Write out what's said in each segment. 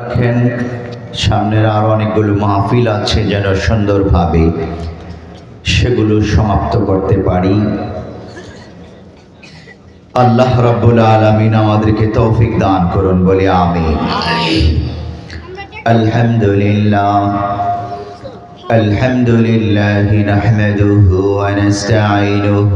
রাখেন সামনের আরো অনেকগুলো মাহফিল আছে যেন সুন্দরভাবে সেগুলো সমাপ্ত করতে পারি আল্লাহ রাব্বুল আলামিন আমাদেরকে তৌফিক দান করুন বলে আমি আলহামদুলিল্লাহ الحمد لله نحمده ونستعينه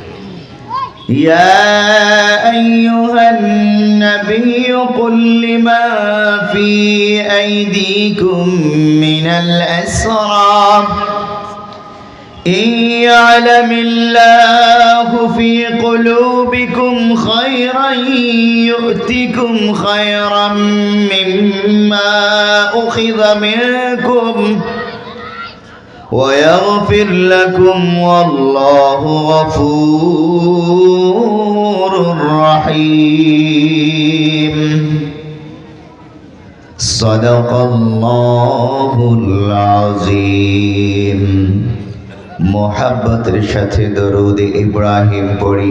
يا أيها النبي قل لما في أيديكم من الأسرى إن يعلم الله في قلوبكم خيرا يؤتكم خيرا مما أخذ منكم ويغفر لكم والله غفور رحيم صدق الله العظيم মোহাব্বতের সাথে দরুদ ইব্রাহিম পড়ি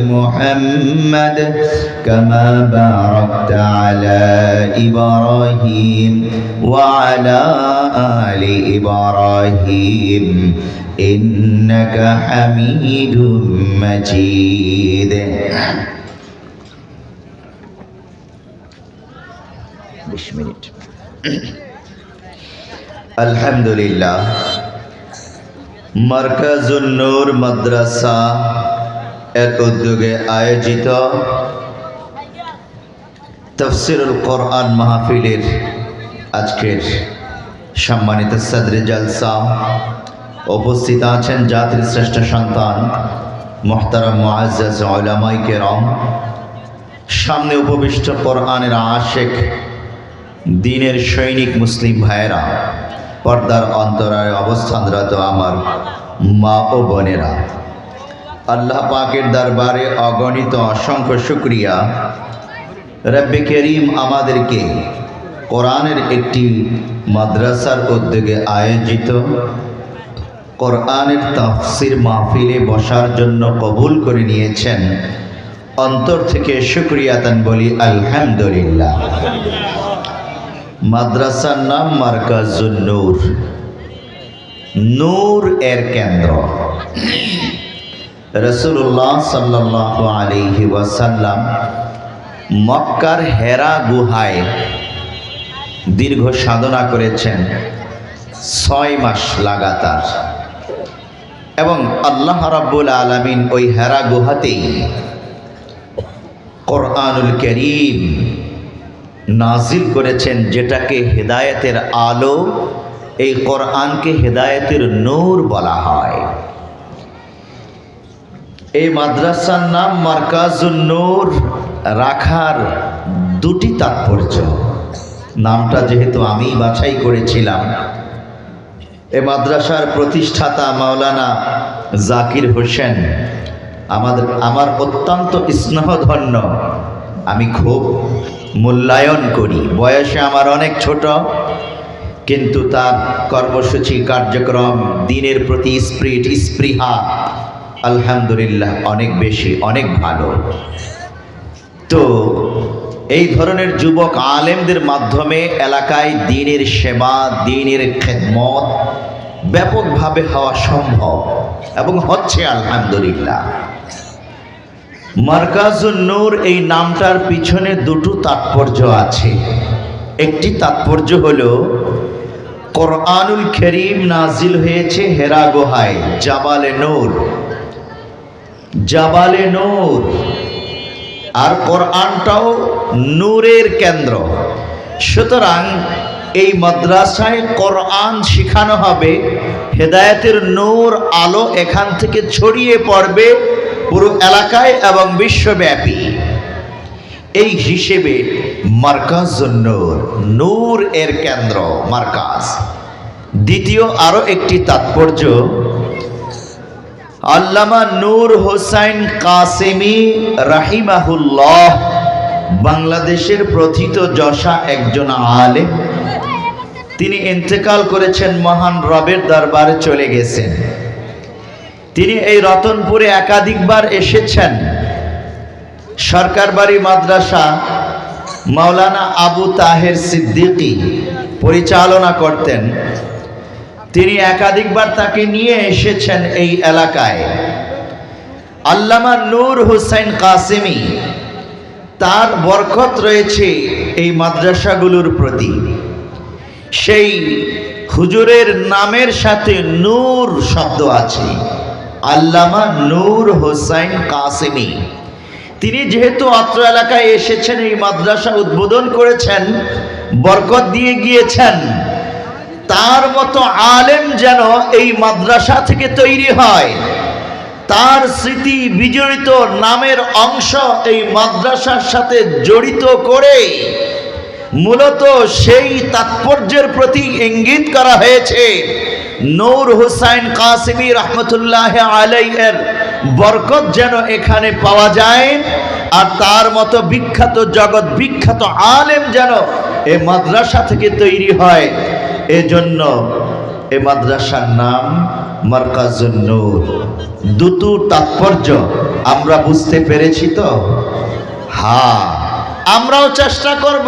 محمد كما باركت على إبراهيم وعلى آل إبراهيم إنك حميد مجيد বিশ মিনিট আলহামদুলিল্লাহ মার্কাজুন নূর মাদ্রাসা এর উদ্যোগে আয়োজিত তফসিরুল কোরআন মাহফিলের আজকের সম্মানিত সদরে জালসা উপস্থিত আছেন জাতির শ্রেষ্ঠ সন্তান মোহতারাম মুআজ্জাজ ওলামাই কেরাম। সামনে উপবিষ্ট কোরআনের আশেক দিনের সৈনিক মুসলিম ভাইয়েরা, পর্দার অন্তরায় অবস্থানরত আমার মা ও বোনেরা। আল্লাহ পাকের দরবারে অগণিত অসংখ্য শুক্রিয়া। রব্বে করিম আমাদেরকে কোরআনের একটি মাদ্রাসার উদ্যোগে আয়োজিত কোরআনের তাফসির মাহফিলে বসার জন্য কবুল করে নিয়েছেন। অন্তর থেকে শুক্রিয়াতান বলি, আলহামদুলিল্লাহ। মাদ্রাসার নাম মার্কাজুন নূর। নূর এর কেন্দ্র। রসুল্লাহ সাল্লাহ আলিহি ওয়াসাল্লাম মক্কার হেরা গুহায় দীর্ঘ সাধনা করেছেন। ছয় মাস লাগাতার। এবং আল্লাহ রাব্বুল আলমিন ওই হেরা গুহাতেই কোরআনুল করিম নাজিল করেছেন, যেটাকে হেদায়েতের আলো এই কোরআনকে হেদায়েতের নূর বলা হয়। এই মাদ্রাসার নাম মার্কাজুন নূর। রাখার দুটি তাৎপর্য। নামটা যেহেতু আমি বাছাই করেছিলাম। এ মাদ্রাসার প্রতিষ্ঠাতা মাওলানা জাকির হোসেন। আমাদের, আমার অত্যন্ত স্নেহধন্য। আমি খুব মূল্যায়ন করি। বয়সে আমার অনেক ছোট, কিন্তু তার কর্মসূচি, কার্যক্রম, দিনের প্রতি স্প্রিট, স্পৃহা আলহামদুলিল্লাহ, অনেক বেশি, অনেক ভালো। তো এই ধরনের যুবক আলেমদের মাধ্যমে এলাকায় দিনের সেবা, দিনের খেদমত ব্যাপকভাবে হওয়া সম্ভব এবং হচ্ছে আলহামদুলিল্লাহ। মার্কাজুন নূর এই নামটার পিছনে দুটো তাৎপর্য আছে। একটি তাৎপর্য হল, কোরআনুল করিম নাজিল হয়েছে হেরা গুহায়, জাবালে নূর। জাবালে নূর। আর কোরআনটাও নূরের কেন্দ্র। সুতরাং এই মাদ্রাসায় কোরআন শেখানো হবে, হেদায়েতের নূর আলো এখান থেকে ছড়িয়ে পড়বে পুরো এলাকায় এবং বিশ্বব্যাপী। এই হিসেবে মার্কাজ নূর নূর এর কেন্দ্র মার্কাজ। দ্বিতীয় আরও একটি তাৎপর্য আল্লামা নূর হোসাইন কাসেমি রাহিমাহুল্লাহ বাংলাদেশের প্রথিত যশা একজন আলেম। তিনি ইন্তেকাল করেছেন মহান রবের দরবারে চলে গেছেন। তিনি এই রতনপুরে একাধিকবার এসেছেন। সরকার বাড়ি মাদ্রাসা মাওলানা আবু তাহের সিদ্দিকী পরিচালনা করতেন। তিনি একাধিকবার তাকে নিয়ে এসেছেন এই এলাকায়। আল্লামা নূর হুসাইন কাসেমি, তার বরকত রয়েছে এই মাদ্রাসাগুলোর প্রতি। সেই হুজুরের নামের সাথে নূর শব্দ আছে, আল্লামা নূর হোসাইন কাসেমি। তিনি যেহেতু অত্র এলাকায় এসেছেন, এই মাদ্রাসা উদ্বোধন করেছেন, বরকত দিয়ে গিয়েছেন। মতো আলেম যেন এই মাদ্রাসা থেকে তৈরি হয়। তার স্মৃতি বিজড়িত নামের অংশ এই মাদ্রাসার সাথে জড়িত করে মূলত সেই তাৎপর্যের প্রতি ইঙ্গিত করা হয়েছে। নূর হুসাইন কাসিমি রহমতুল্লাহ আলাইয়ের বরকত যেন এখানে পাওয়া যায় আর তার মতো বিখ্যাত জগৎ বিখ্যাত আলেম যেন এ মাদ্রাসা থেকে তৈরি হয়। এজন্য এ মাদ্রাসার নাম মার্কাজুন নূর। দুটো তাৎপর্য আমরা বুঝতে পেরেছি তো? হ্যাঁ আমরাও চেষ্টা করব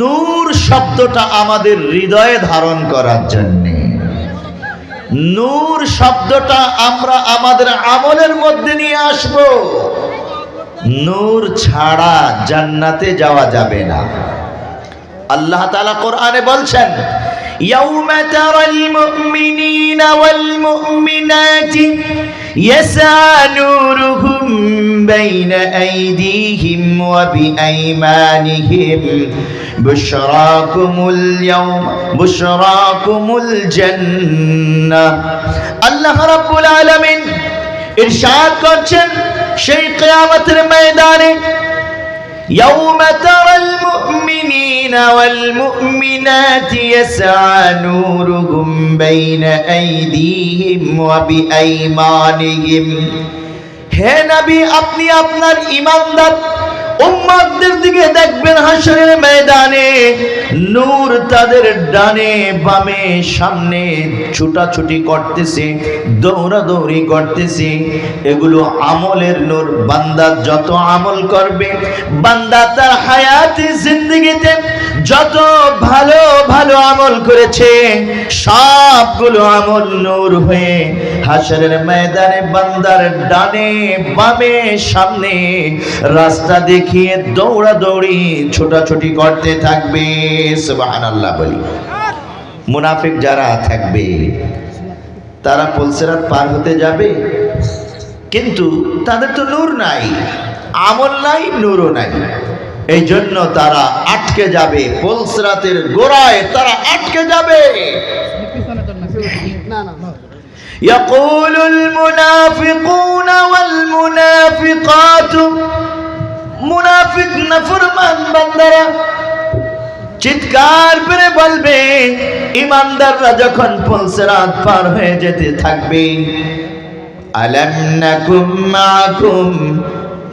নূর শব্দটা আমাদের হৃদয়ে ধারণ করার জন্যে। নূর শব্দটা আমরা আমাদের আমলের মধ্যে নিয়ে আসব। নূর ছাড়া জান্নাতে যাওয়া যাবে না। আল্লাহ তালা কোরআনে বলছেন يوم ترى المؤمنين والمؤمنات يسعى نورهم بين أيديهم وبأيمانهم بشراكم اليوم بشراكم الجنة الله رب العالمين إرشاد করছেন সেই কিয়ামতের ময়দানে يوم ترى المؤمنين والمؤمنات يسعى نورهم بين أيديهم وبأيمانهم হে নবী আপনি আপনার ইমানদার উম্মাদের দিকে দেখবেন হাসরের ময়দানে। নূর তাদের ডানে বামে সামনে ছুটাছুটি করতেছে, দৌড়াদৌড়ি করতেছে। এগুলো আমলের নূর। বান্দা যত আমল করবে, বান্দা তার হায়াতি, জিন্দগিতে যত ভালো ভালো আমল করেছে, সবগুলো আমল নূর হয়ে হাসরের ময়দানে বান্দার ডানে, বামে, সামনে রাস্তা দেখিয়ে দৌড়াদৌড়ি ছোটাছুটি করতে থাকবে সুবহানাল্লাহ বলি মুনাফিক যারা থাকবে তারা পলসেরাত পার হতে যাবে কিন্তু তাদের তো নূর নাই আমল নাই নূরও নাই এই জন্য তারা আটকে যাবে পলসরাতের গোড়ায় তারা আটকে যাবে না না يقول المنافقون والمنافقات মুনাফিক নাফরমান বান্দারা চিৎকার করে বলবে, ইমানদাররা যখন পলসেরাত পার হয়ে যেতে থাকবে, আলাম নাকুম মাকুম,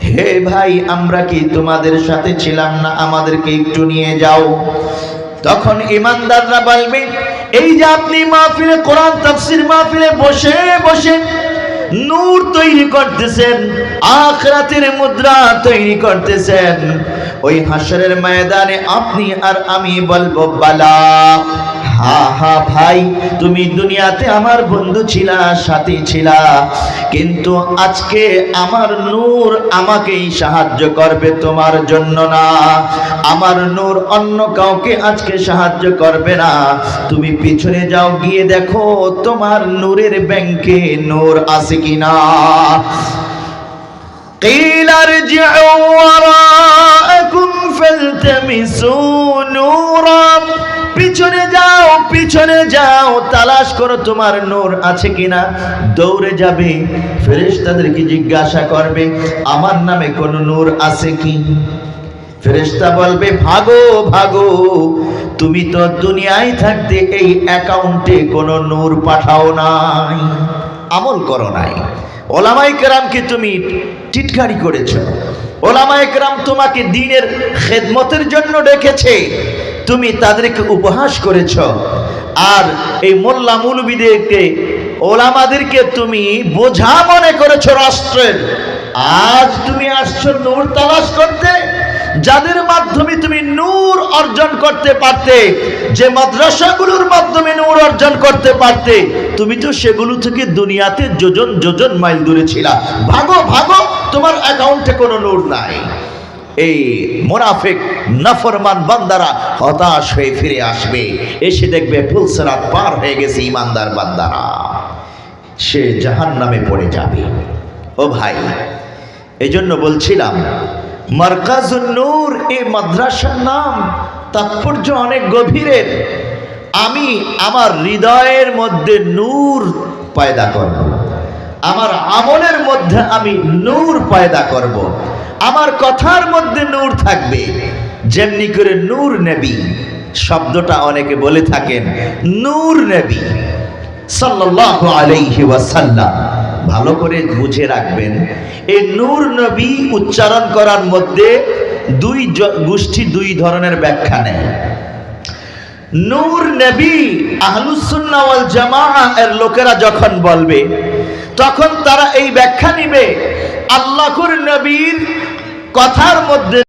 হে ভাই, আমরা কি তোমাদের সাথে ছিলাম না? আমাদেরকে একটু নিয়ে যাও। তখন ইমানদাররা বলবে, এই যে আপনি মাহফিলে কোরআন, তাফসির মাহফিলে বসে বসে নূর তৈরি করতেছেন, আখরাতের মুদ্রা তৈরি করতেছেন। ওই হাসরের ময়দানে আপনি আর আমি বলব, বালা। হা হা ভাই তুমি দুনিয়াতে আমার বন্ধু ছিলা সাথী ছিলা কিন্তু আজকে আমার নূর আমাকেই সাহায্য করবে তোমার জন্য না আমার নূর অন্য কাউকে আজকে সাহায্য করবে না তুমি পিছনে যাও গিয়ে দেখো তোমার নূরের ব্যাংকে নূর আছে কিনা قيل ارجعوا وراءكم فالتمسوا পিছনে যাও, তালাশ করো তোমার নূর আছে কিনা। দৌড়ে যাবে, ফেরেশতাদেরকে জিজ্ঞাসা করবে, আমার নামে কোন নূর আছে কি? ফেরেশতা বলবে, ভাগো ভাগো, তুমি তো দুনিয়ায় থাকতে এই অ্যাকাউন্টে কোনো নূর পাঠাও নাই, আমল করো নাই। ওলামাই কেরামকে তুমি টিটকারি করেছ। ওলামাই কেরাম তোমাকে দিনের খেদমতের জন্য ডেকেছে। তুমি তাদেরকে উপহাস করেছ। আর এই মোল্লা মুলবিদেরকে ওলামাদেরকে তুমি বোঝা মনে করেছ রাষ্ট্রের। আজ তুমি আসছো নূর তালাশ করতে, যাদের মাধ্যমে তুমি নূর অর্জন করতে পারতে, যে মাদ্রাসাগুলোর মাধ্যমে নূর অর্জন করতে পারতে, তুমি তো সেগুলো থেকে দুনিয়াতে যোজন যোজন মাইল দূরে ছিলা। ভাগো ভাগো, তোমার অ্যাকাউন্টে কোনো নূর নাই। এই মোনাফেক, নাফরমান বান্দারা হতাশ হয়ে ফিরে আসবে। এসে দেখবে ফুলসরাত পার হয়ে গেছে ইমানদার বান্দারা। সে জাহান নামে পড়ে যাবে। ও ভাই এই জন্য বলছিলাম, মার্কাজুন নূর এই মাদ্রাসার নাম তাৎপর্য অনেক গভীরের। আমি আমার হৃদয়ের মধ্যে নূর পায়দা করব। আমার আমলের মধ্যে আমি নূর পায়দা করব। আমার কথার মধ্যে নূর থাকবে। যেমনি করে নূর নেবী, শব্দটা অনেকে বলে থাকেন, নূর নেবী ভালো করে বুঝে রাখবেন, এই নূর নবী উচ্চারণ করার মধ্যে দুই গোষ্ঠী দুই ধরনের ব্যাখ্যা নেয়। নূর নবী আহলুসুন্নাহ ওয়াল জামাআ এর লোকেরা যখন বলবে তখন তারা এই ব্যাখ্যা নিবে আল্লাহর নবীর কথার মধ্যে